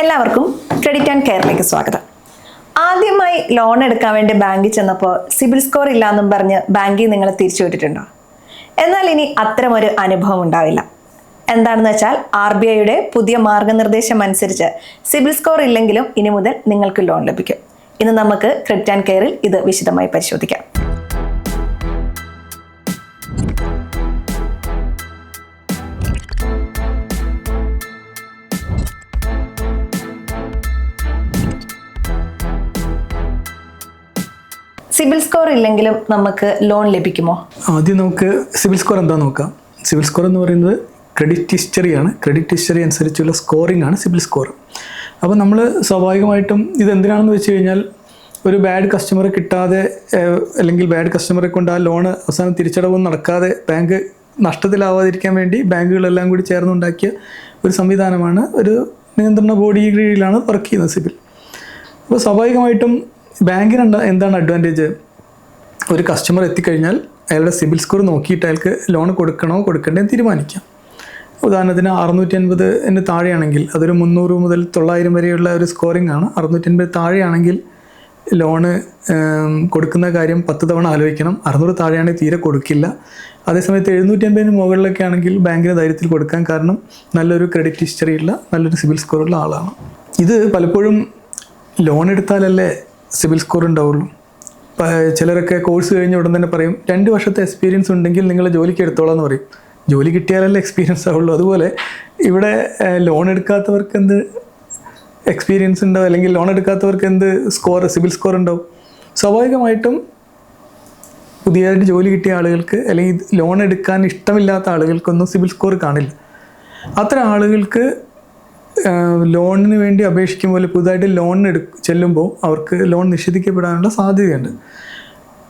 എല്ലാവർക്കും credit and കെയറിലേക്ക് സ്വാഗതം. ആദ്യമായി ലോൺ എടുക്കാൻ വേണ്ടി ബാങ്കിൽ ചെന്നപ്പോൾ സിബിൽ സ്കോർ ഇല്ലാന്നും പറഞ്ഞ് ബാങ്കിൽ നിങ്ങളെ തിരിച്ചു വിട്ടിട്ടുണ്ടോ? എന്നാൽ ഇനി അത്തരമൊരു അനുഭവം ഉണ്ടാവില്ല. എന്താണെന്ന് വെച്ചാൽ ആർ ബി ഐയുടെ പുതിയ മാർഗനിർദ്ദേശം അനുസരിച്ച് സിബിൽ സ്കോർ ഇല്ലെങ്കിലും ഇനി മുതൽ നിങ്ങൾക്ക് ലോൺ ലഭിക്കും. ഇന്ന് നമുക്ക് ക്രെഡിറ്റ് ആൻഡ് കെയറിൽ ഇത് വിശദമായി പരിശോധിക്കാം. സിബിൽ സ്കോർ ഇല്ലെങ്കിലും നമുക്ക് ലോൺ ലഭിക്കുമോ? ആദ്യം നമുക്ക് സിബിൽ സ്കോർ എന്താ നോക്കാം. സിബിൽ സ്കോർ എന്ന് പറയുന്നത് ക്രെഡിറ്റ് ഹിസ്റ്ററിയാണ് ക്രെഡിറ്റ് ഹിസ്റ്ററി അനുസരിച്ചുള്ള സ്കോറിംഗ് ആണ് സിബിൽ സ്കോർ. അപ്പോൾ നമ്മൾ സ്വാഭാവികമായിട്ടും ഇത് എന്തിനാണെന്ന് വെച്ച് കഴിഞ്ഞാൽ ഒരു ബാഡ് കസ്റ്റമർ കിട്ടാതെ അല്ലെങ്കിൽ ബാഡ് കസ്റ്റമറെ കൊണ്ട് ആ ലോണ് അവസാനം തിരിച്ചടവും നടക്കാതെ ബാങ്ക് നഷ്ടത്തിലാവാതിരിക്കാൻ വേണ്ടി ബാങ്കുകളെല്ലാം കൂടി ചേർന്നുണ്ടാക്കിയ ഒരു സംവിധാനമാണ് ഒരു നിയന്ത്രണ ബോഡി കീഴിലാണ് വർക്ക് ചെയ്യുന്നത് സിബിൽ. അപ്പോൾ സ്വാഭാവികമായിട്ടും ബാങ്കിന് എന്താണ് അഡ്വാന്റേജ് ഒരു കസ്റ്റമർ എത്തിക്കഴിഞ്ഞാൽ അയാളുടെ സിബിൽ സ്കോർ നോക്കിയിട്ട് അയാൾക്ക് ലോൺ കൊടുക്കണോ കൊടുക്കണ്ടേ തീരുമാനിക്കാം. ഉദാഹരണത്തിന് അറുന്നൂറ്റി അൻപതിന് താഴെയാണെങ്കിൽ അതൊരു മുന്നൂറ് മുതൽ തൊള്ളായിരം വരെയുള്ള ഒരു സ്കോറിംഗ് ആണ്. അറുന്നൂറ്റി അൻപത് താഴെയാണെങ്കിൽ ലോണ് കൊടുക്കുന്ന കാര്യം പത്ത് തവണ ആലോചിക്കണം. അറുന്നൂറ് താഴെയാണെങ്കിൽ തീരെ കൊടുക്കില്ല. അതേസമയത്ത് എഴുന്നൂറ്റി അൻപതിന് മുകളിലൊക്കെ ആണെങ്കിൽ ബാങ്കിന് ധൈര്യത്തിൽ കൊടുക്കാൻ കാരണം നല്ലൊരു ക്രെഡിറ്റ് ഹിസ്റ്ററി ഉള്ള നല്ലൊരു സിബിൽ സ്കോറുള്ള ആളാണ്. ഇത് പലപ്പോഴും ലോൺ എടുത്താലല്ലേ സിബിൽ സ്കോർ ഉണ്ടാവുള്ളൂ. ചിലരൊക്കെ കോഴ്സ് കഴിഞ്ഞ ഉടൻ തന്നെ പറയും രണ്ട് വർഷത്തെ എക്സ്പീരിയൻസ് ഉണ്ടെങ്കിൽ നിങ്ങൾ ജോലിക്ക് എടുത്തോളാം എന്ന് പറയും. ജോലി കിട്ടിയാലല്ലേ എക്സ്പീരിയൻസ് ആവുള്ളൂ. അതുപോലെ ഇവിടെ ലോൺ എടുക്കാത്തവർക്ക് എന്ത് എക്സ്പീരിയൻസ് ഉണ്ടാവും അല്ലെങ്കിൽ ലോൺ എടുക്കാത്തവർക്ക് എന്ത് സ്കോർ സിവിൽ സ്കോർ ഉണ്ടാവും? സ്വാഭാവികമായിട്ടും പുതിയതായിട്ട് ജോലി കിട്ടിയ ആളുകൾക്ക് അല്ലെങ്കിൽ ലോൺ എടുക്കാൻ ഇഷ്ടമില്ലാത്ത ആളുകൾക്കൊന്നും സിവിൽ സ്കോർ കാണില്ല. അത്തരം ആളുകൾക്ക് ലോണിന് വേണ്ടി അപേക്ഷിക്കുമ്പോൾ പുതുതായിട്ട് ലോൺ എടു ചെല്ലുമ്പോൾ അവർക്ക് ലോൺ നിഷേധിക്കപ്പെടാനുള്ള സാധ്യതയുണ്ട്.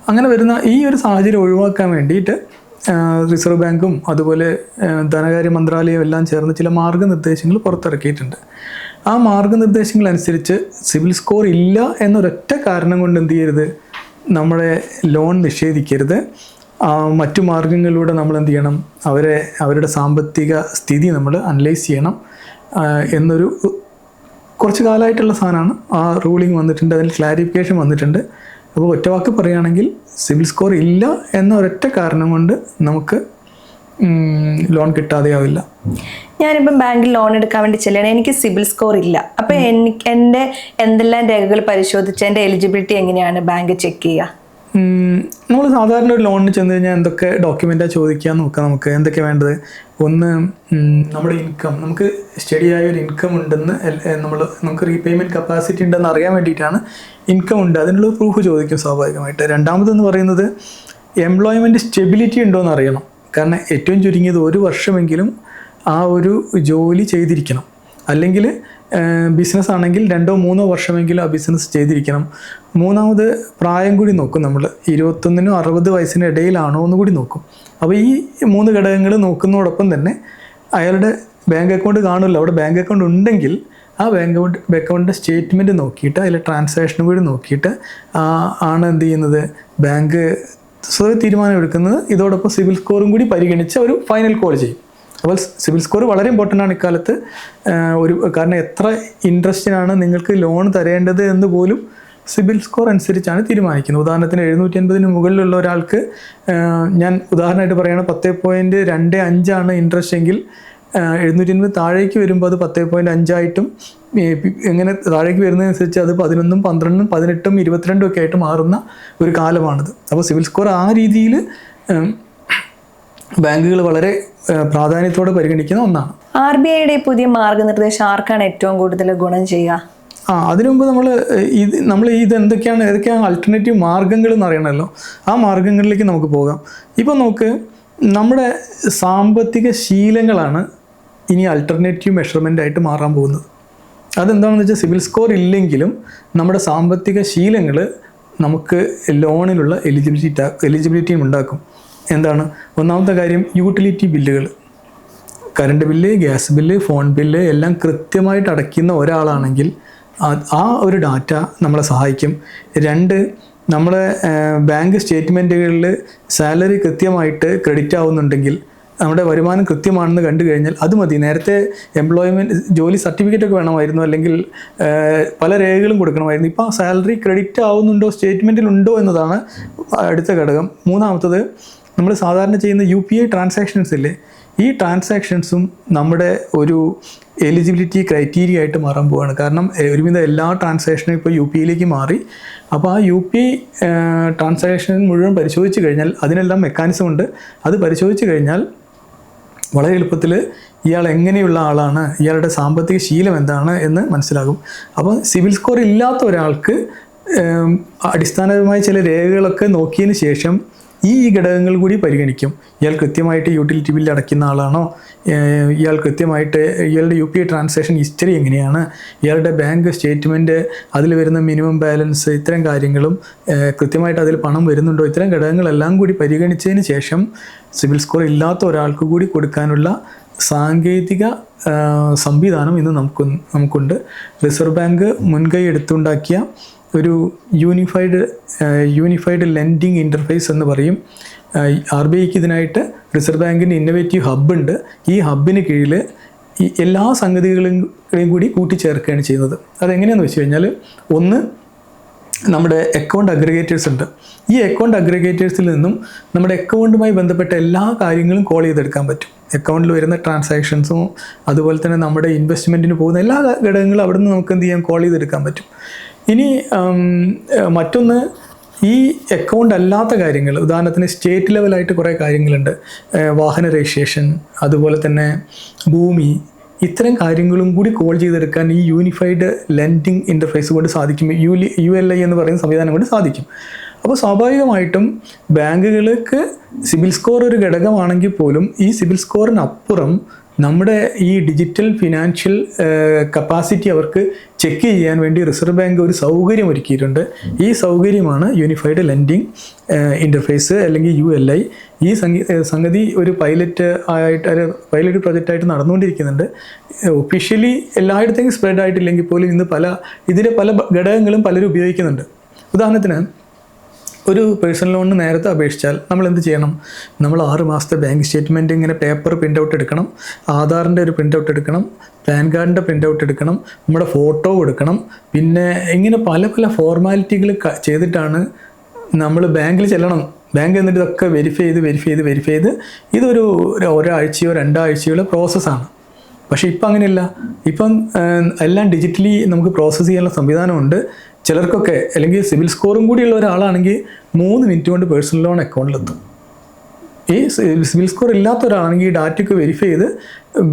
അങ്ങനെ വരുന്ന ഈ ഒരു സാഹചര്യം ഒഴിവാക്കാൻ വേണ്ടിയിട്ട് റിസർവ് ബാങ്കും അതുപോലെ ധനകാര്യ മന്ത്രാലയവും എല്ലാം ചേർന്ന് ചില മാർഗനിർദ്ദേശങ്ങൾ പുറത്തിറക്കിയിട്ടുണ്ട്. ആ മാർഗനിർദ്ദേശങ്ങൾ അനുസരിച്ച് സിവിൽ സ്കോർ ഇല്ല എന്നൊരൊറ്റ കാരണം കൊണ്ട് എന്ത് ചെയ്യരുത്? നമ്മളെ ലോൺ നിഷേധിക്കരുത്. മറ്റു മാർഗങ്ങളിലൂടെ നമ്മൾ എന്ത് ചെയ്യണം? അവരെ അവരുടെ സാമ്പത്തിക സ്ഥിതി നമ്മൾ അനലൈസ് ചെയ്യണം. എന്നൊരു കുറച്ച് കാലമായിട്ടുള്ള സാധനമാണ്. ആ റൂളിംഗ് വന്നിട്ടുണ്ട് അതിൽ ക്ലാരിഫിക്കേഷൻ വന്നിട്ടുണ്ട്. അപ്പോൾ ഒറ്റവാക്ക് പറയുകയാണെങ്കിൽ സിവിൽ സ്കോർ ഇല്ല എന്ന ഒരൊറ്റ കാരണം കൊണ്ട് നമുക്ക് ലോൺ ലോൺ കിട്ടാതെയാവില്ല. ഞാനിപ്പം ബാങ്കിൽ ലോൺ എടുക്കാൻ വേണ്ടി ചെല്ലണേ എനിക്ക് സിബിൽ സ്കോർ ഇല്ല. അപ്പം എനിക്ക് എന്റെ എന്തെല്ലാം രേഖകൾ പരിശോധിച്ച് എന്റെ എലിജിബിലിറ്റി എങ്ങനെയാണ് ബാങ്ക് ചെക്ക് ചെയ്യുക? നമ്മൾ സാധാരണ ഒരു ലോണിന് ചെന്ന് കഴിഞ്ഞാൽ എന്തൊക്കെ ഡോക്യുമെന്റാണ് ചോദിക്കുക നോക്കാം നമുക്ക്? എന്തൊക്കെ വേണ്ടത്? ഒന്ന് നമ്മുടെ ഇൻകം നമുക്ക് സ്റ്റഡി ആയ ഒരു ഇൻകം ഉണ്ടെന്ന് നമ്മൾ നമുക്ക് റീപേയ്മെന്റ് കപ്പാസിറ്റി ഉണ്ടെന്ന് അറിയാൻ വേണ്ടിയിട്ടാണ് ഇൻകം ഉണ്ട്. അതിനുള്ള പ്രൂഫ് ചോദിക്കും സ്വാഭാവികമായിട്ട്. രണ്ടാമതെന്ന് പറയുന്നത് എംപ്ലോയ്മെന്റ് സ്റ്റെബിലിറ്റി ഉണ്ടോ എന്ന് അറിയണം. കാരണം ഏറ്റവും ചുരുങ്ങിയത് ഒരു വർഷമെങ്കിലും ആ ഒരു ജോലി ചെയ്തിരിക്കണം. അല്ലെങ്കിൽ ബിസിനസ് ആണെങ്കിൽ രണ്ടോ മൂന്നോ വർഷമെങ്കിലും ആ ബിസിനസ് ചെയ്തിരിക്കണം. മൂന്നാമത് പ്രായം കൂടി നോക്കും നമ്മൾ. ഇരുപത്തൊന്നിനും അറുപത് വയസ്സിന് ഇടയിലാണോ എന്ന് കൂടി നോക്കും. അപ്പോൾ ഈ മൂന്ന് ഘടകങ്ങൾ നോക്കുന്നതോടൊപ്പം തന്നെ അയാളുടെ ബാങ്ക് അക്കൗണ്ട് കാണുമല്ലോ. അവിടെ ബാങ്ക് അക്കൗണ്ട് ഉണ്ടെങ്കിൽ ആ ബാങ്ക് അക്കൗണ്ട് അക്കൗണ്ടിന്റെ സ്റ്റേറ്റ്മെന്റ് നോക്കിയിട്ട് അതിലെ ട്രാൻസാക്ഷൻ കൂടി നോക്കിയിട്ട് ആണ് എന്ത് ചെയ്യുന്നത്? ബാങ്ക് സ്വയം തീരുമാനം എടുക്കുന്നത്. ഇതോടൊപ്പം സിവിൽ സ്കോറും കൂടി പരിഗണിച്ച് ഒരു ഫൈനൽ കോൾ ചെയ്യും. അപ്പോൾ സിവിൽ സ്കോർ വളരെ ഇമ്പോർട്ടന്റ് ആണ് ഇക്കാലത്ത്. ഒരു കാരണം എത്ര ഇൻട്രസ്റ്റിനാണ് നിങ്ങൾക്ക് ലോൺ തരേണ്ടത് എന്ന് പോലും സിബിൽ സ്കോർ അനുസരിച്ചാണ് തീരുമാനിക്കുന്നത്. ഉദാഹരണത്തിന് എഴുന്നൂറ്റി അൻപതിന് മുകളിലുള്ള ഒരാൾക്ക് ഞാൻ ഉദാഹരണമായിട്ട് പറയുകയാണ് പത്ത് പോയിന്റ് രണ്ട് അഞ്ചാണ് ഇൻട്രസ്റ്റ് എങ്കിൽ എഴുന്നൂറ്റി അൻപത് താഴേക്ക് വരുമ്പോൾ അത് പത്ത് പോയിന്റ് അഞ്ചായിട്ടും എങ്ങനെ താഴേക്ക് വരുന്നതനുസരിച്ച് അത് പതിനൊന്നും പന്ത്രണ്ടും പതിനെട്ടും ഇരുപത്തിരണ്ടും ഒക്കെ ആയിട്ട് മാറുന്ന ഒരു കാലമാണിത്. അപ്പോൾ സിവിൽ സ്കോർ ആ രീതിയിൽ ബാങ്കുകൾ വളരെ പ്രാധാന്യത്തോടെ പരിഗണിക്കുന്ന ഒന്നാണ്. ആർ ബി ഐയുടെ പുതിയ മാർഗനിർദ്ദേശം ആർക്കാണ് ഏറ്റവും കൂടുതൽ ഗുണം ചെയ്യുക? ആ അതിനു മുമ്പ് നമ്മൾ ഇത് നമ്മൾ ഇത് എന്തൊക്കെയാണ് ഏതൊക്കെയാണ് അൾട്ടർനേറ്റീവ് മാർഗങ്ങൾ എന്ന് അറിയണമല്ലോ. ആ മാർഗങ്ങളിലേക്ക് നമുക്ക് പോകാം. ഇപ്പോൾ നമുക്ക് നമ്മുടെ സാമ്പത്തിക ശീലങ്ങളാണ് ഇനി അൾട്ടർനേറ്റീവ് മെഷർമെന്റ് ആയിട്ട് മാറാൻ പോകുന്നത്. അതെന്താണെന്ന് വെച്ചാൽ സിവിൽ സ്കോർ ഇല്ലെങ്കിലും നമ്മുടെ സാമ്പത്തിക ശീലങ്ങൾ നമുക്ക് ലോണിലുള്ള എലിജിബിലിറ്റി എലിജിബിലിറ്റിയും ഉണ്ടാക്കും. എന്താണ്? ഒന്നാമത്തെ കാര്യം യൂട്ടിലിറ്റി ബില്ലുകൾ current bill gas bill phone bill എല്ലാം കൃത്യമായിട്ട് അടയ്ക്കുന്ന ഒരാളാണെങ്കിൽ ആ- ഒരു ഡാറ്റ നമ്മളെ സഹായിക്കും. രണ്ട് നമ്മളെ ബാങ്ക് സ്റ്റേറ്റ്മെന്റുകളിൽ സാലറി കൃത്യമായിട്ട് ക്രെഡിറ്റ് ആവുന്നുണ്ടെങ്കിൽ നമ്മുടെ വരുമാനം കൃത്യമാണെന്ന് കണ്ടു കഴിഞ്ഞാൽ അത് മതി. നേരത്തെ എംപ്ലോയ്മെന്റ് ജോലി സർട്ടിഫിക്കറ്റ് ഒക്കെ വേണമായിരുന്നു അല്ലെങ്കിൽ പല രേഖകളും കൊടുക്കണമായിരുന്നു. ഇപ്പോൾ സാലറി ക്രെഡിറ്റ് ആവുന്നുണ്ടോ സ്റ്റേറ്റ്മെന്റിലുണ്ടോ എന്നതാണ് അടുത്ത ഘടകം. മൂന്നാമത്തത് നമ്മൾ സാധാരണ ചെയ്യുന്ന യു പി ഐ ട്രാൻസാക്ഷൻസ് ഇല്ലേ ഈ ട്രാൻസാക്ഷൻസും നമ്മുടെ ഒരു എലിജിബിലിറ്റി ക്രൈറ്റീരിയ ആയിട്ട് മാറാൻ പോവാണ്. കാരണം ഒരുവിധം എല്ലാ ട്രാൻസാക്ഷനും ഇപ്പോൾ യു പി ഐയിലേക്ക് മാറി. അപ്പോൾ ആ യു പി ഐ ട്രാൻസാക്ഷൻ മുഴുവൻ പരിശോധിച്ച് കഴിഞ്ഞാൽ അതിനെല്ലാം മെക്കാനിസം ഉണ്ട്. അത് പരിശോധിച്ച് കഴിഞ്ഞാൽ വളരെ എളുപ്പത്തിൽ ഇയാൾ എങ്ങനെയുള്ള ആളാണ് ഇയാളുടെ സാമ്പത്തിക ശീലം എന്താണ് എന്ന് മനസ്സിലാകും. അപ്പോൾ സിവിൽ സ്കോർ ഇല്ലാത്ത ഒരാൾക്ക് അടിസ്ഥാനപരമായ ചില രേഖകളൊക്കെ നോക്കിയതിന് ശേഷം ഈ ഘടകങ്ങൾ കൂടി പരിഗണിക്കും. ഇയാൾ കൃത്യമായിട്ട് യൂട്ടിലിറ്റി ബില്ല് അടയ്ക്കുന്ന ആളാണോ? ഇയാൾ കൃത്യമായിട്ട് ഇയാളുടെ യു പി ട്രാൻസാക്ഷൻ ഹിസ്റ്ററി എങ്ങനെയാണ്? ഇയാളുടെ ബാങ്ക് സ്റ്റേറ്റ്മെന്റ് അതിൽ വരുന്ന മിനിമം ബാലൻസ് ഇത്തരം കാര്യങ്ങളും കൃത്യമായിട്ട് അതിൽ പണം വരുന്നുണ്ടോ? ഇത്തരം ഘടകങ്ങളെല്ലാം കൂടി പരിഗണിച്ചതിന് ശേഷം സിവിൽ സ്കോർ ഇല്ലാത്ത ഒരാൾക്ക് കൂടി കൊടുക്കാനുള്ള സാങ്കേതിക സംവിധാനം ഇന്ന് നമുക്ക് നമുക്കുണ്ട്. റിസർവ് ബാങ്ക് മുൻകൈ എടുത്തുണ്ടാക്കിയ ഒരു യൂണിഫൈഡ് യൂണിഫൈഡ് ലെൻഡിങ് ഇന്റർഫേസ് എന്ന് പറയും. ആർ ബി ഐക്ക് ഇതിനായിട്ട് റിസർവ് ബാങ്കിന്റെ ഇന്നോവേറ്റീവ് ഹബ്ബ് ഉണ്ട്. ഈ ഹബ്ബിന് കീഴിൽ ഈ എല്ലാ സംഗതികളും കൂടി കൂട്ടിച്ചേർക്കുകയാണ് ചെയ്യുന്നത്. അതെങ്ങനെയാണെന്ന് വെച്ച് കഴിഞ്ഞാൽ ഒന്ന് നമ്മുടെ അക്കൗണ്ട് അഗ്രിഗേറ്റേഴ്സ് ഉണ്ട്. ഈ അക്കൗണ്ട് അഗ്രിഗേറ്റേഴ്സിൽ നിന്നും നമ്മുടെ അക്കൗണ്ടുമായി ബന്ധപ്പെട്ട എല്ലാ കാര്യങ്ങളും കോൾ ചെയ്തെടുക്കാൻ പറ്റും. അക്കൗണ്ടിൽ വരുന്ന ട്രാൻസാക്ഷൻസും അതുപോലെ തന്നെ നമ്മുടെ ഇൻവെസ്റ്റ്മെന്റിന് പോകുന്ന എല്ലാ ഘടകങ്ങളും അവിടെ നിന്ന് നമുക്ക് എന്ത് ചെയ്യാം? കോൾ ചെയ്തെടുക്കാൻ പറ്റും. ഇനി മറ്റൊന്ന് ഈ അക്കൗണ്ട് അല്ലാത്ത കാര്യങ്ങൾ ഉദാഹരണത്തിന് സ്റ്റേറ്റ് ലെവലായിട്ട് കുറേ കാര്യങ്ങളുണ്ട്. വാഹന രജിസ്ട്രേഷൻ അതുപോലെ തന്നെ ഭൂമി ഇത്തരം കാര്യങ്ങളും കൂടി കോൾ ചെയ്തെടുക്കാൻ ഈ യൂണിഫൈഡ് ലെൻഡിങ് ഇന്റർഫേസ് കൊണ്ട് സാധിക്കും. യു യു എൽ ഐ എന്ന് പറയുന്ന സംവിധാനം കൊണ്ട് സാധിക്കും. അപ്പോൾ സ്വാഭാവികമായിട്ടും ബാങ്കുകൾക്ക് സിബിൽ സ്കോർ ഒരു ഘടകമാണെങ്കിൽ പോലും ഈ സിബിൽ സ്കോറിനപ്പുറം നമ്മുടെ ഈ ഡിജിറ്റൽ ഫിനാൻഷ്യൽ കപ്പാസിറ്റി അവർക്ക് ചെക്ക് ചെയ്യാൻ വേണ്ടി റിസർവ് ബാങ്ക് ഒരു സൗകര്യം ഒരുക്കിയിട്ടുണ്ട്. ഈ സൗകര്യമാണ് യൂണിഫൈഡ് ലെൻഡിങ് ഇന്റർഫേസ് അല്ലെങ്കിൽ യു എൽ ഐ ഈ സംഗി സംഗതി ഒരു പൈലറ്റ് ആയിട്ട് ഒരു പൈലറ്റ് പ്രൊജക്റ്റായിട്ട് നടന്നുകൊണ്ടിരിക്കുന്നുണ്ട്. ഒഫീഷ്യലി എല്ലായിടത്തേക്കും സ്പ്രെഡ് ആയിട്ടില്ലെങ്കിൽ പോലും ഇന്ന് പല ഇതിന്റെ പല ഘടകങ്ങളും പലരും ഉപയോഗിക്കുന്നുണ്ട്. ഉദാഹരണത്തിന് ഒരു പേഴ്സണൽ ലോണിന് നേരത്തെ അപേക്ഷിച്ചാൽ നമ്മൾ എന്ത് ചെയ്യണം? നമ്മൾ ആറ് മാസത്തെ ബാങ്ക് സ്റ്റേറ്റ്മെന്റ് ഇങ്ങനെ പേപ്പർ പ്രിന്റ് ഔട്ട് എടുക്കണം ആധാറിന്റെ ഒരു പ്രിന്റ് ഔട്ട് എടുക്കണം പാൻ കാർഡിന്റെ പ്രിന്റ് ഔട്ട് എടുക്കണം നമ്മുടെ ഫോട്ടോ എടുക്കണം പിന്നെ ഇങ്ങനെ പല പല ഫോർമാലിറ്റികൾ ചെയ്തിട്ടാണ് നമ്മൾ ബാങ്കിൽ ചെല്ലണം. ബാങ്ക് എന്നിട്ട് ഇതൊക്കെ വെരിഫൈ ചെയ്ത് വെരിഫൈ ചെയ്ത് വെരിഫൈ ചെയ്ത് ഇതൊരു ഒരു ഒരാഴ്ചയോ രണ്ടാഴ്ചയോ പ്രോസസ്സാണ് പക്ഷേ ഇപ്പം അങ്ങനെയല്ല. ഇപ്പം എല്ലാം ഡിജിറ്റലി നമുക്ക് പ്രോസസ്സ് ചെയ്യാനുള്ള സംവിധാനമുണ്ട്. ചിലർക്കൊക്കെ അല്ലെങ്കിൽ സിവിൽ സ്കോറും കൂടിയുള്ള ഒരാളാണെങ്കിൽ മൂന്ന് മിനിറ്റ് കൊണ്ട് പേഴ്സണൽ ലോൺ അക്കൗണ്ടിലെത്തും ഈ സിവിൽ സ്കോർ ഇല്ലാത്ത ഒരാളാണെങ്കിൽ ഈ ഡാറ്റയൊക്കെ വെരിഫൈ ചെയ്ത്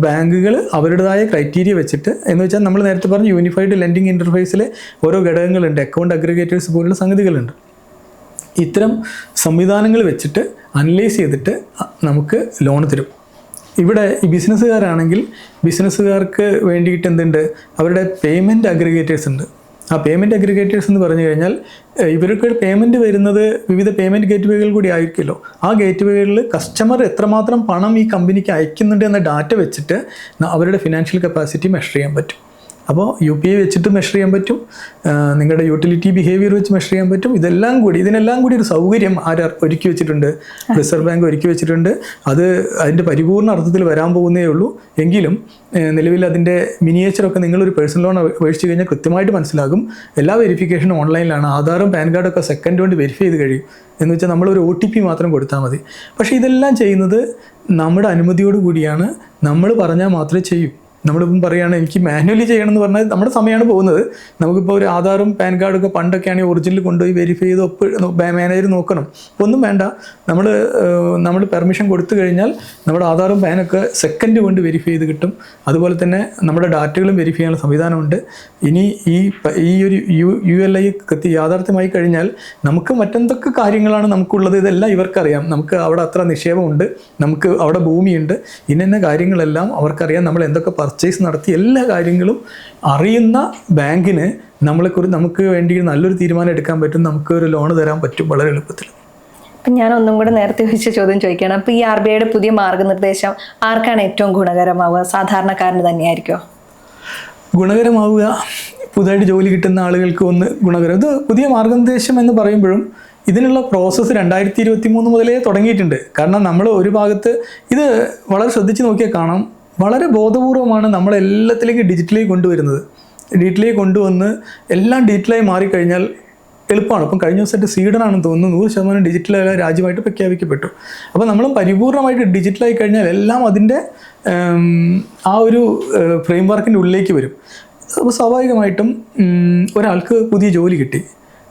ബാങ്കുകൾ അവരുടേതായ ക്രൈറ്റീരിയ വെച്ചിട്ട് എന്ന് വെച്ചാൽ നമ്മൾ നേരത്തെ പറഞ്ഞ യൂണിഫൈഡ് ലെൻഡിങ് ഇന്റർഫേസിലെ ഓരോ ഘടകങ്ങളുണ്ട്. അക്കൗണ്ട് അഗ്രിഗേറ്റേഴ്സ് പോലുള്ള സംഗതികളുണ്ട്. ഇത്തരം സംവിധാനങ്ങൾ വെച്ചിട്ട് അനലൈസ് ചെയ്തിട്ട് നമുക്ക് ലോൺ തരും. ഇവിടെ ഈ ബിസിനസ്സുകാരാണെങ്കിൽ ബിസിനസ്സുകാർക്ക് വേണ്ടിയിട്ട് എന്തുണ്ട്? അവരുടെ പേയ്മെന്റ് അഗ്രിഗേറ്റേഴ്സ് ഉണ്ട്. ആ പേയ്മെന്റ് അഗ്രിഗേറ്റേഴ്സ് എന്ന് പറഞ്ഞു കഴിഞ്ഞാൽ ഇവർക്ക് പേയ്മെന്റ് വരുന്നത് വിവിധ പേയ്മെന്റ് ഗേറ്റ് വേകൾ കൂടി ആയിരിക്കുമല്ലോ. ആ ഗേറ്റ് വേകളിൽ കസ്റ്റമർ എത്രമാത്രം പണം ഈ കമ്പനിക്ക് അയക്കുന്നുണ്ട് എന്ന ഡാറ്റ വെച്ചിട്ട് അവരുടെ ഫിനാൻഷ്യൽ കപ്പാസിറ്റി മെഷർ ചെയ്യാൻ പറ്റും. അപ്പോൾ യു പി ഐ വെച്ചിട്ട് മെഷർ ചെയ്യാൻ പറ്റും. നിങ്ങളുടെ യൂട്ടിലിറ്റി ബിഹേവിയർ വെച്ച് മെഷർ ചെയ്യാൻ പറ്റും. ഇതെല്ലാം കൂടി ഇതിനെല്ലാം കൂടി ഒരു സൗകര്യം ആര് ഒരുക്കി വെച്ചിട്ടുണ്ട്? റിസർവ് ബാങ്ക് ഒരുക്കി വെച്ചിട്ടുണ്ട്. അത് അതിന്റെ പരിപൂർണ അർത്ഥത്തിൽ വരാൻ പോകുന്നേ ഉള്ളൂ. എങ്കിലും നിലവിൽ അതിന്റെ മിനിയേച്ചറൊക്കെ നിങ്ങളൊരു പേഴ്സണൽ ലോൺ അപേക്ഷിച്ച് കഴിഞ്ഞാൽ കൃത്യമായിട്ട് മനസ്സിലാകും. എല്ലാ വെരിഫിക്കേഷനും ഓൺലൈനിലാണ് ആധാറും പാൻ കാർഡും ഒക്കെ സെക്കൻഡ് കൊണ്ട് വെരിഫൈ ചെയ്ത് കഴിയും. എന്ന് വെച്ചാൽ നമ്മളൊരു ഒ ടി പി മാത്രം കൊടുത്താൽ മതി. പക്ഷേ ഇതെല്ലാം ചെയ്യുന്നത് നമ്മുടെ അനുമതിയോട് കൂടിയാണ്. നമ്മൾ പറഞ്ഞാൽ മാത്രമേ ചെയ്യൂ. നമ്മളിപ്പം പറയുകയാണ് എനിക്ക് മാനുവലി ചെയ്യണം എന്ന് പറഞ്ഞാൽ നമ്മുടെ സമയമാണ് പോകുന്നത്. നമുക്കിപ്പോൾ ഒരു ആധാറും പാൻ കാർഡും ഒക്കെ പണ്ടൊക്കെയാണെങ്കിൽ ഒറിജിനൽ കൊണ്ടുപോയി വെരിഫൈ ചെയ്ത് ഒപ്പ് മാനേജർ നോക്കണം. ഒന്നും വേണ്ട. നമ്മൾ നമ്മൾ പെർമിഷൻ കൊടുത്തു കഴിഞ്ഞാൽ നമ്മുടെ ആധാറും പാനൊക്കെ സെക്കൻഡ് കൊണ്ട് വെരിഫൈ ചെയ്ത് കിട്ടും. അതുപോലെ തന്നെ നമ്മുടെ ഡാറ്റകളും വെരിഫൈ ചെയ്യാനുള്ള സംവിധാനമുണ്ട്. ഇനി ഈ ഈ ഒരു യു യു എൽ ഐ കത്തി യാഥാർത്ഥ്യമായി കഴിഞ്ഞാൽ നമുക്ക് മറ്റെന്തൊക്കെ കാര്യങ്ങളാണ് നമുക്കുള്ളത്? ഇതെല്ലാം ഇവർക്കറിയാം. നമുക്ക് അവിടെ അത്ര നിക്ഷേപമുണ്ട്. നമുക്ക് അവിടെ ഭൂമിയുണ്ട്. ഇന്ന കാര്യങ്ങളെല്ലാം അവർക്കറിയാം. നമ്മൾ എന്തൊക്കെ പർച്ചേസ് നടത്തി എല്ലാ കാര്യങ്ങളും അറിയുന്ന ബാങ്കിന് നമ്മളെക്കുറിച്ച് നമുക്ക് വേണ്ടി നല്ലൊരു തീരുമാനം എടുക്കാൻ പറ്റും നമുക്ക് ഒരു ലോൺ തരാൻ പറ്റും വളരെ എളുപ്പത്തിൽ. അപ്പം ഞാൻ ഒന്നും കൂടെ നേരത്തെ ചോദിച്ച ചോദ്യം ചോദിക്കുകയാണ്. അപ്പോൾ ഈ ആർ ബി ഐയുടെ പുതിയ മാർഗനിർദ്ദേശം ആർക്കാണ് ഏറ്റവും ഗുണകരമാവുക? സാധാരണക്കാരന് തന്നെയായിരിക്കുമോ ഗുണകരമാവുക. പുതുതായിട്ട് ജോലി കിട്ടുന്ന ആളുകൾക്ക് ഒന്ന് ഗുണകരം. ഇത് പുതിയ മാർഗനിർദ്ദേശം എന്ന് പറയുമ്പോഴും ഇതിനുള്ള പ്രോസസ്സ് രണ്ടായിരത്തി ഇരുപത്തി മൂന്ന് മുതലേ തുടങ്ങിയിട്ടുണ്ട്. കാരണം നമ്മൾ ഒരു ഭാഗത്ത് ഇത് വളരെ ശ്രദ്ധിച്ച് നോക്കിയാൽ കാണാം. വളരെ ബോധപൂർവമാണ് നമ്മളെല്ലാത്തിലേക്ക് ഡിജിറ്റലായി കൊണ്ടുവരുന്നത്. ഡിജിറ്റലായി കൊണ്ടുവന്ന് എല്ലാം ഡിജിറ്റലായി മാറിക്കഴിഞ്ഞാൽ എളുപ്പമാണ്. ഇപ്പം കഴിഞ്ഞ ദിവസമായിട്ട് സ്വീഡനാണെന്ന് തോന്നുന്നു. നൂറ് ശതമാനം ഡിജിറ്റലായ രാജ്യമായിട്ട് പ്രഖ്യാപിക്കപ്പെട്ടു. അപ്പോൾ നമ്മൾ പരിപൂർണമായിട്ട് ഡിജിറ്റലായി കഴിഞ്ഞാൽ എല്ലാം അതിന്റെ ആ ഒരു ഫ്രെയിം വർക്കിന്റെ ഉള്ളിലേക്ക് വരും. അപ്പോൾ സ്വാഭാവികമായിട്ടും ഒരാൾക്ക് പുതിയ ജോലി കിട്ടി.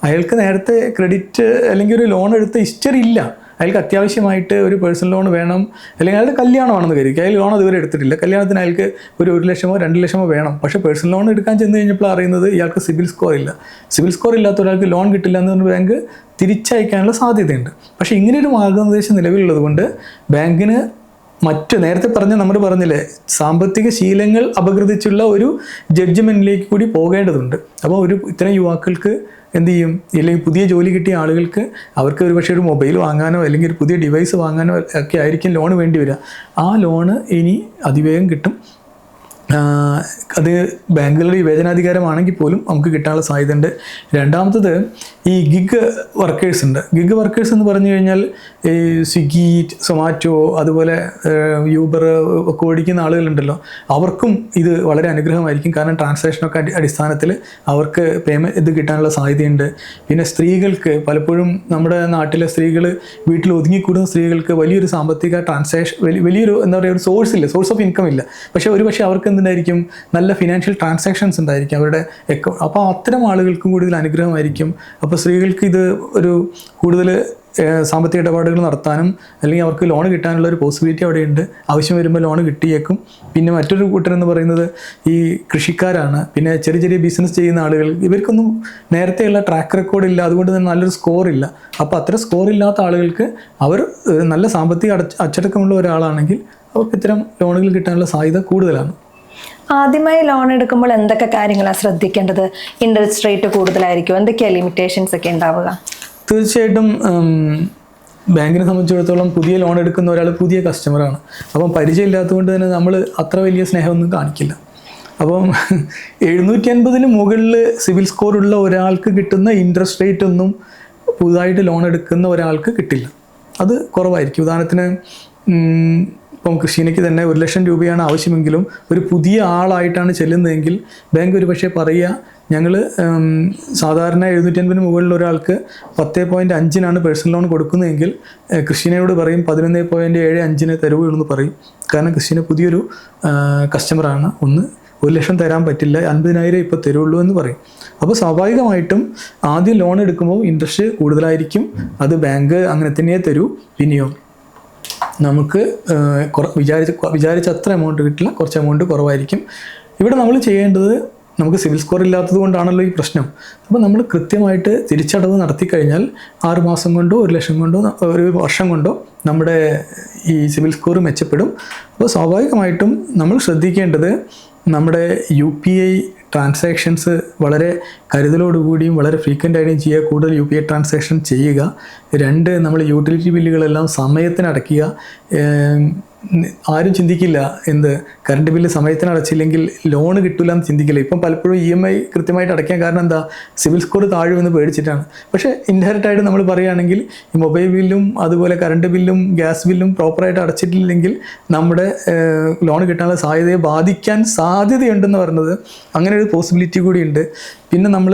അയാൾക്ക് നേരത്തെ ക്രെഡിറ്റ് അല്ലെങ്കിൽ ഒരു ലോൺ എടുത്ത ഹിസ്റ്ററി ഇല്ല. അയാൾക്ക് അത്യാവശ്യമായിട്ട് ഒരു പേഴ്സണൽ ലോൺ വേണം. അല്ലെങ്കിൽ അയാളുടെ കല്യാണമാണെന്ന് കരുതി. അയാൾ ലോൺ അതുവരെ എടുത്തിട്ടില്ല. കല്യാണത്തിന് അയാൾക്ക് ഒരു ഒരു ലക്ഷമോ രണ്ട് ലക്ഷമോ വേണം. പക്ഷേ പേഴ്സണൽ ലോൺ എടുക്കാൻ ചെന്ന് കഴിഞ്ഞപ്പോൾ അറിയുന്നത് ഇയാൾക്ക് സിബിൽ സ്കോർ ഇല്ല. സിബിൽ സ്കോർ ഇല്ലാത്ത ഒരാൾക്ക് ലോൺ കിട്ടില്ല എന്ന് പറഞ്ഞ ബാങ്ക് തിരിച്ചയക്കാനുള്ള സാധ്യതയുണ്ട്. പക്ഷേ ഇങ്ങനെയൊരു മാർഗനിർദ്ദേശം നിലവിലുള്ളത് കൊണ്ട് ബാങ്കിന് മറ്റ് നേരത്തെ പറഞ്ഞ നമ്മൾ പറഞ്ഞില്ലേ സാമ്പത്തിക ശീലങ്ങൾ അപകൃതിച്ചുള്ള ഒരു ജഡ്ജ്മെന്റിലേക്ക് കൂടി പോകേണ്ടതുണ്ട്. അപ്പോൾ ഒരു ഇത്തരം യുവാക്കൾക്ക് എന്ത് ചെയ്യും? ഇല്ലെങ്കിൽ പുതിയ ജോലി കിട്ടിയ ആളുകൾക്ക് അവർക്ക് ഒരു പക്ഷേ ഒരു മൊബൈൽ വാങ്ങാനോ അല്ലെങ്കിൽ ഒരു പുതിയ ഡിവൈസ് വാങ്ങാനോ ഒക്കെ ആയിരിക്കും ലോൺ വേണ്ടി വരിക. ആ ലോണ് ഇനി അതിവേഗം കിട്ടും. അത് ബാങ്കുകളുടെ വിവേചനാധികാരമാണെങ്കിൽ പോലും നമുക്ക് കിട്ടാനുള്ള സാധ്യതയുണ്ട്. രണ്ടാമത്തത് ഈ ഗിഗ് വർക്കേഴ്സ് ഉണ്ട്. ഗിഗ് വർക്കേഴ്സ് എന്ന് പറഞ്ഞു കഴിഞ്ഞാൽ ഈ സ്വിഗ്ഗി സൊമാറ്റോ അതുപോലെ യൂബർ ഒക്കെ ഓടിക്കുന്ന ആളുകളുണ്ടല്ലോ. അവർക്കും ഇത് വളരെ അനുഗ്രഹമായിരിക്കും. കാരണം ട്രാൻസാക്ഷനൊക്കെ അടി അടിസ്ഥാനത്തിൽ അവർക്ക് പേയ്മെന്റ് ഇത് കിട്ടാനുള്ള സാധ്യതയുണ്ട്. പിന്നെ സ്ത്രീകൾക്ക് പലപ്പോഴും നമ്മുടെ നാട്ടിലെ സ്ത്രീകൾ വീട്ടിൽ ഒതുങ്ങിക്കൂടുന്ന സ്ത്രീകൾക്ക് വലിയൊരു സാമ്പത്തിക ട്രാൻസാക്ഷൻ വലിയൊരു എന്താ പറയുക ഒരു സോഴ്സ് ഇല്ല. സോഴ്സ് ഓഫ് ഇൻകം ഇല്ല. പക്ഷേ ഒരു പക്ഷേ അവർക്ക് എന്തുണ്ടായിരിക്കും നല്ല ഫിനാൻഷ്യൽ ട്രാൻസാക്ഷൻസ് ഉണ്ടായിരിക്കും അവരുടെ അക്കൗണ്ട് അപ്പോൾ അത്തരം ആളുകൾക്കും കൂടുതൽ അനുഗ്രഹമായിരിക്കും. അപ്പോൾ സ്ത്രീകൾക്ക് ഇത് ഒരു കൂടുതൽ സാമ്പത്തിക ഇടപാടുകൾ നടത്താനും അല്ലെങ്കിൽ അവർക്ക് ലോൺ കിട്ടാനുള്ള ഒരു പോസിബിലിറ്റി അവിടെയുണ്ട്. ആവശ്യം വരുമ്പോൾ ലോൺ കിട്ടിയേക്കും. പിന്നെ മറ്റൊരു കൂട്ടരെന്ന് പറയുന്നത് ഈ കൃഷിക്കാരാണ്. പിന്നെ ചെറിയ ചെറിയ ബിസിനസ് ചെയ്യുന്ന ആളുകൾ ഇവർക്കൊന്നും നേരത്തെയുള്ള ട്രാക്ക് റെക്കോർഡ് ഇല്ല. അതുകൊണ്ട് തന്നെ നല്ലൊരു സ്കോർ ഇല്ല. അപ്പോൾ അത്ര സ്കോർ ഇല്ലാത്ത ആളുകൾക്ക് അവർ നല്ല സാമ്പത്തിക അച്ചടക്കമുള്ള ഒരാളാണെങ്കിൽ അവർക്ക് ഇത്തരം ലോണുകൾ കിട്ടാനുള്ള സാധ്യത കൂടുതലാണ്. ആദ്യമായി ലോൺ എടുക്കുമ്പോൾ എന്തൊക്കെ കാര്യങ്ങളാണ് ശ്രദ്ധിക്കേണ്ടത്? ഇൻട്രസ്റ്റ് റേറ്റ് കൂടുതലായിരിക്കും എന്തൊക്കെയാണ് ലിമിറ്റേഷൻസ് ഒക്കെ ഉണ്ടാവുക? തീർച്ചയായിട്ടും ബാങ്കിനെ സംബന്ധിച്ചിടത്തോളം പുതിയ ലോൺ എടുക്കുന്ന ഒരാൾ പുതിയ കസ്റ്റമറാണ് അപ്പം പരിചയമില്ലാത്തതുകൊണ്ട് തന്നെ നമ്മൾ അത്ര വലിയ സ്നേഹമൊന്നും കാണിക്കില്ല. അപ്പം എഴുന്നൂറ്റി അൻപതിന് മുകളിൽ സിവിൽ സ്കോർ ഉള്ള ഒരാൾക്ക് കിട്ടുന്ന ഇൻട്രസ്റ്റ് റേറ്റ് ഒന്നും പുതുതായിട്ട് ലോൺ എടുക്കുന്ന ഒരാൾക്ക് കിട്ടില്ല. അത് കുറവായിരിക്കും. ഉദാഹരണത്തിന് ഇപ്പം കൃഷിനയ്ക്ക് തന്നെ ഒരു ലക്ഷം രൂപയാണ് ആവശ്യമെങ്കിലും ഒരു പുതിയ ആളായിട്ടാണ് ചെല്ലുന്നതെങ്കിൽ ബാങ്ക് ഒരു പക്ഷേ പറയുക ഞങ്ങൾ സാധാരണ എഴുന്നൂറ്റൻപതിന് മുകളിൽ ഒരാൾക്ക് പത്ത് പോയിന്റ് അഞ്ചിനാണ് പേഴ്സണൽ ലോൺ കൊടുക്കുന്നതെങ്കിൽ കൃഷിനയോട് പറയും പതിനൊന്ന് പോയിന്റ് ഏഴ് അഞ്ചിന് തരുവുള്ളൂ പറയും. കാരണം കൃഷിന് പുതിയൊരു കസ്റ്റമറാണ് ഒന്ന് ഒരു ലക്ഷം തരാൻ പറ്റില്ല അൻപതിനായിരം ഇപ്പോൾ തരുള്ളൂ എന്ന് പറയും. അപ്പോൾ സ്വാഭാവികമായിട്ടും ആദ്യം ലോൺ എടുക്കുമ്പോൾ ഇൻട്രസ്റ്റ് കൂടുതലായിരിക്കും. അത് ബാങ്ക് അങ്ങനെ തന്നെയേ തരൂ. പിന്നെയോ? നമുക്ക് വിചാരിച്ച വിചാരിച്ച അത്ര എമൗണ്ട് കിട്ടില്ല. കുറച്ച് എമൗണ്ട് കുറവായിരിക്കും. ഇവിടെ നമ്മൾ ചെയ്യേണ്ടത് നമുക്ക് സിവിൽ സ്കോർ ഇല്ലാത്തത് കൊണ്ടാണല്ലോ ഈ പ്രശ്നം. അപ്പോൾ നമ്മൾ കൃത്യമായിട്ട് തിരിച്ചടവ് നടത്തി കഴിഞ്ഞാൽ ആറ് മാസം കൊണ്ടോ ഒരു ലക്ഷം കൊണ്ടോ ഒരു വർഷം കൊണ്ടോ നമ്മുടെ ഈ സിവിൽ സ്കോർ മെച്ചപ്പെടും. അപ്പോൾ സ്വാഭാവികമായിട്ടും നമ്മൾ ശ്രദ്ധിക്കേണ്ടത് നമ്മുടെ യു പി ഐ ട്രാൻസാക്ഷൻസ് വളരെ കരുതലോടുകൂടിയും വളരെ ഫ്രീക്വന്റ് ആയിട്ടും ചെയ്യുക. കൂടുതൽ യു പി ഐ ട്രാൻസാക്ഷൻ ചെയ്യുക. രണ്ട് നമ്മൾ യൂട്ടിലിറ്റി ബില്ലുകളെല്ലാം സമയത്തിന് അടയ്ക്കുക ആരും ചിന്തിക്കില്ല എന്ത് കറണ്ട് ബില്ല് സമയത്തിന് അടച്ചില്ലെങ്കിൽ ലോൺ കിട്ടില്ല എന്ന് ചിന്തിക്കില്ല? ഇപ്പം പലപ്പോഴും ഇ എം ഐ കൃത്യമായിട്ട് അടയ്ക്കാൻ കാരണം എന്താ? സിവിൽ സ്കോർ താഴുമെന്ന് പേടിച്ചിട്ടാണ്. പക്ഷേ ഇൻഡയറക്റ്റായിട്ട് നമ്മൾ പറയുകയാണെങ്കിൽ ഈ മൊബൈൽ ബില്ലും അതുപോലെ കറണ്ട് ബില്ലും ഗ്യാസ് ബില്ലും പ്രോപ്പറായിട്ട് അടച്ചിട്ടില്ലെങ്കിൽ നമ്മുടെ ലോൺ കിട്ടാനുള്ള സാധ്യതയെ ബാധിക്കാൻ സാധ്യതയുണ്ടെന്ന് പറയുന്നത് അങ്ങനെ ഒരു പോസിബിലിറ്റി കൂടിയുണ്ട്. പിന്നെ നമ്മൾ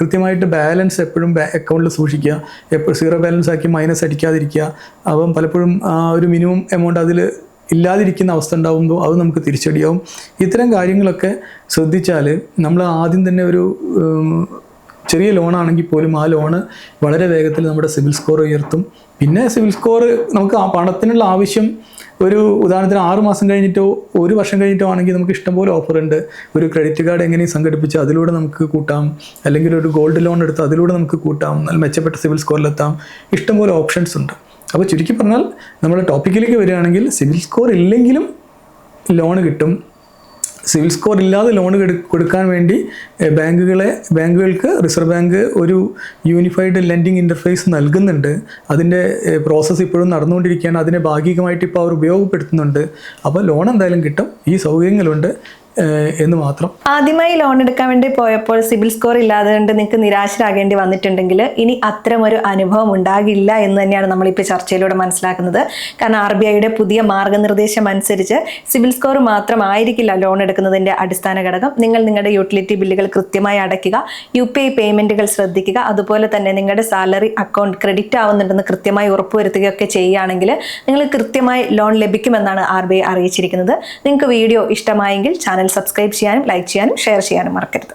കൃത്യമായിട്ട് ബാലൻസ് എപ്പോഴും അക്കൗണ്ടിൽ സൂക്ഷിക്കുക. എപ്പോഴും സീറോ ബാലൻസ് ആക്കി മൈനസ് അടിക്കാതിരിക്കുക. അപ്പം പലപ്പോഴും ഒരു മിനിമം എമൗണ്ട് അതിൽ ഇല്ലാതിരിക്കുന്ന അവസ്ഥ ഉണ്ടാകുമ്പോൾ അത് നമുക്ക് തിരിച്ചടിയാവും. ഇത്തരം കാര്യങ്ങളൊക്കെ ശ്രദ്ധിച്ചാൽ നമ്മൾ ആദ്യം തന്നെ ഒരു ചെറിയ ലോണാണെങ്കിൽ പോലും ആ ലോണ് വളരെ വേഗത്തിൽ നമ്മുടെ സിവിൽ സ്കോർ ഉയർത്തും. പിന്നെ സിവിൽ സ്കോർ നമുക്ക് ആ പണത്തിനുള്ള ആവശ്യം ഒരു ഉദാഹരണത്തിന് ആറ് മാസം കഴിഞ്ഞിട്ടോ ഒരു വർഷം കഴിഞ്ഞിട്ടോ ആണെങ്കിൽ നമുക്ക് ഇഷ്ടംപോലെ ഓഫർ ഉണ്ട്. ഒരു ക്രെഡിറ്റ് കാർഡ് എങ്ങനെ സംഘടിപ്പിച്ച് അതിലൂടെ നമുക്ക് കൂട്ടാം. അല്ലെങ്കിൽ ഒരു ഗോൾഡ് ലോൺ എടുത്ത് അതിലൂടെ നമുക്ക് കൂട്ടാം. മെച്ചപ്പെട്ട സിവിൽ സ്കോറിലെത്താം. ഇഷ്ടംപോലെ ഓപ്ഷൻസ് ഉണ്ട്. അപ്പോൾ ചുരുക്കി പറഞ്ഞാൽ നമ്മൾ ടോപ്പിക്കിലേക്ക് വരികയാണെങ്കിൽ സിവിൽ സ്കോർ ഇല്ലെങ്കിലും ലോൺ കിട്ടും. സിവിൽ സ്കോർ ഇല്ലാതെ ലോൺ കൊടുക്കാൻ വേണ്ടി ബാങ്കുകളെ ബാങ്കുകൾക്ക് റിസർവ് ബാങ്ക് ഒരു യൂണിഫൈഡ് ലെൻഡിങ് ഇന്റർഫേസ് നൽകുന്നുണ്ട്. അതിന്റെ പ്രോസസ്സ് ഇപ്പോഴും നടന്നുകൊണ്ടിരിക്കുകയാണ്. അതിനെ ഭാഗികമായിട്ട് ഇപ്പോൾ അവർ ഉപയോഗപ്പെടുത്തുന്നുണ്ട്. അപ്പോൾ ലോൺ എന്തായാലും കിട്ടും. ഈ സൗകര്യങ്ങളുണ്ട്. എന്ന് മാത്രം. ആദ്യമായി ലോൺ എടുക്കാൻ വേണ്ടി പോയപ്പോൾ സിബിൽ സ്കോർ ഇല്ലാതെ കൊണ്ട് നിങ്ങൾക്ക് നിരാശരാകേണ്ടി വന്നിട്ടുണ്ടെങ്കിൽ ഇനി അത്തരം ഒരു അനുഭവം ഉണ്ടാകില്ല എന്ന് തന്നെയാണ് നമ്മളിപ്പോൾ ചർച്ചയിലൂടെ മനസ്സിലാക്കുന്നത്. കാരണം ആർ ബി ഐയുടെ പുതിയ മാർഗനിർദ്ദേശം അനുസരിച്ച് സിബിൽ സ്കോർ മാത്രം ആയിരിക്കില്ല ലോൺ എടുക്കുന്നതിന്റെ അടിസ്ഥാന ഘടകം. നിങ്ങൾ നിങ്ങളുടെ യൂട്ടിലിറ്റി ബില്ലുകൾ കൃത്യമായി അടയ്ക്കുക യു പി ഐ പേയ്മെന്റുകൾ ശ്രദ്ധിക്കുക അതുപോലെ തന്നെ നിങ്ങളുടെ സാലറി അക്കൗണ്ട് ക്രെഡിറ്റ് ആവുന്നുണ്ടെന്ന് കൃത്യമായി ഉറപ്പുവരുത്തുകയൊക്കെ ചെയ്യുകയാണെങ്കിൽ നിങ്ങൾ കൃത്യമായി ലോൺ ലഭിക്കുമെന്നാണ് ആർ ബി ഐ അറിയിച്ചിരിക്കുന്നത്. നിങ്ങൾക്ക് വീഡിയോ ഇഷ്ടമായെങ്കിൽ ചാനൽ സബ്സ്ക്രൈബ് ചെയ്യാനും ലൈക്ക് ചെയ്യാനും ഷെയർ ചെയ്യാനും മറക്കരുത്.